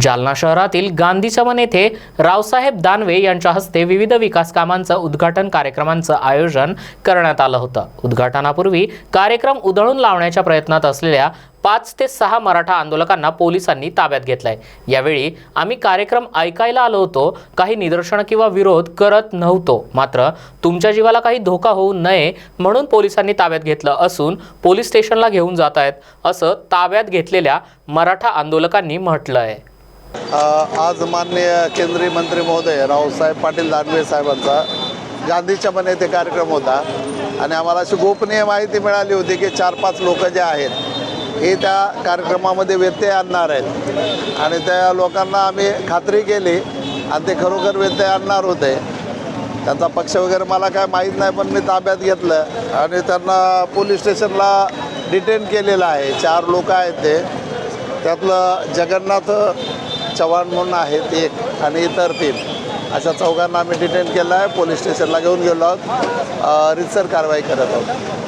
जालना शहरातील गांधी चमन येथे रावसाहेब दानवे यांच्या हस्ते विविध विकास कामांचं उद्घाटन कार्यक्रमांचं आयोजन करण्यात आलं होतं. उद्घाटनापूर्वी कार्यक्रम उधळून लावण्याच्या प्रयत्नात असलेल्या पाच ते सहा मराठा आंदोलकांना पोलिसांनी ताब्यात घेतलाय. यावेळी आम्ही कार्यक्रम ऐकायला आलो होतो. काही निदर्शनं किंवा विरोध करत नव्हतो. मात्र तुमच्या जीवाला काही धोका होऊ नये म्हणून पोलिसांनी ताब्यात घेतलं असून पोलीस स्टेशनला घेऊन जात आहेत असं ताब्यात घेतलेल्या मराठा आंदोलकांनी म्हटलं आहे आज माननीय केंद्रीय मंत्री महोदय रावसाहेब पाटील दानवे साहेबांचा गांधीच्या पण येथे कार्यक्रम होता. आणि आम्हाला अशी गोपनीय माहिती मिळाली होती की चार पाच लोक जे आहेत हे त्या कार्यक्रमामध्ये व्यत्यय आणणार आहेत. आणि त्या लोकांना आम्ही खात्री केली आणि ते खरोखर व्यत्यय आणणार होते. त्यांचा पक्ष वगैरे मला काय माहीत नाही पण मी ताब्यात घेतलं. आणि त्यांना पोलीस स्टेशनला डिटेन केलेलं आहे. चार लोक आहेत ते. त्यातलं जगन्नाथ चव्हाण म्हणून आहेत एक आणि इतर तीन. अशा चौघांना आम्ही डिटेन केलं आहे पोलीस स्टेशनला घेऊन गेलो आहोत. रितसर कारवाई करत आहोत.